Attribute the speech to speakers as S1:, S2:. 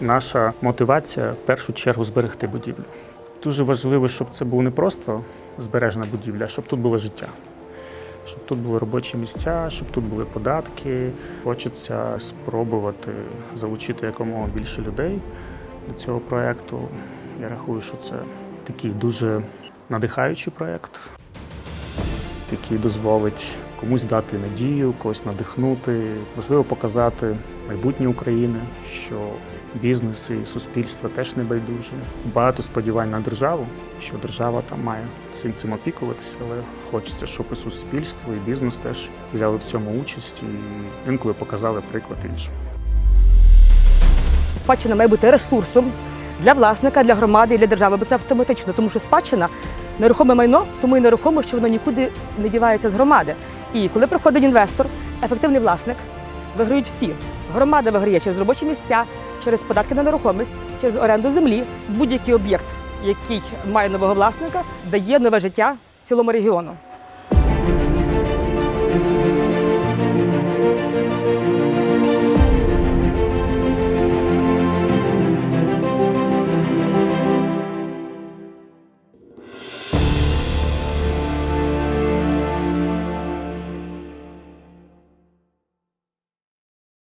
S1: Наша мотивація в першу чергу зберегти будівлю. Дуже важливо, щоб це був не просто збережена будівля, а щоб тут було життя. Щоб тут були робочі місця, щоб тут були податки. Хочеться спробувати залучити якомога більше людей до цього проєкту. Я рахую, що це такий дуже надихаючий проєкт, який дозволить комусь дати надію, когось надихнути, можливо, показати майбутнє України, що бізнес і суспільство теж не байдуже. Багато сподівань на державу, що держава там має цим цим опікуватися, але хочеться, щоб і суспільство, і бізнес теж взяли в цьому участь і інколи показали приклад іншим.
S2: Спадщина має бути ресурсом для власника, для громади і для держави, бо це автоматично, тому що спадщина нерухоме майно, тому і нерухомо, що воно нікуди не дівається з громади. І коли приходить інвестор, ефективний власник, виграють всі. Громада виграє через робочі місця, через податки на нерухомість, через оренду землі. Будь-який об'єкт, який має нового власника, дає нове життя цілому регіону.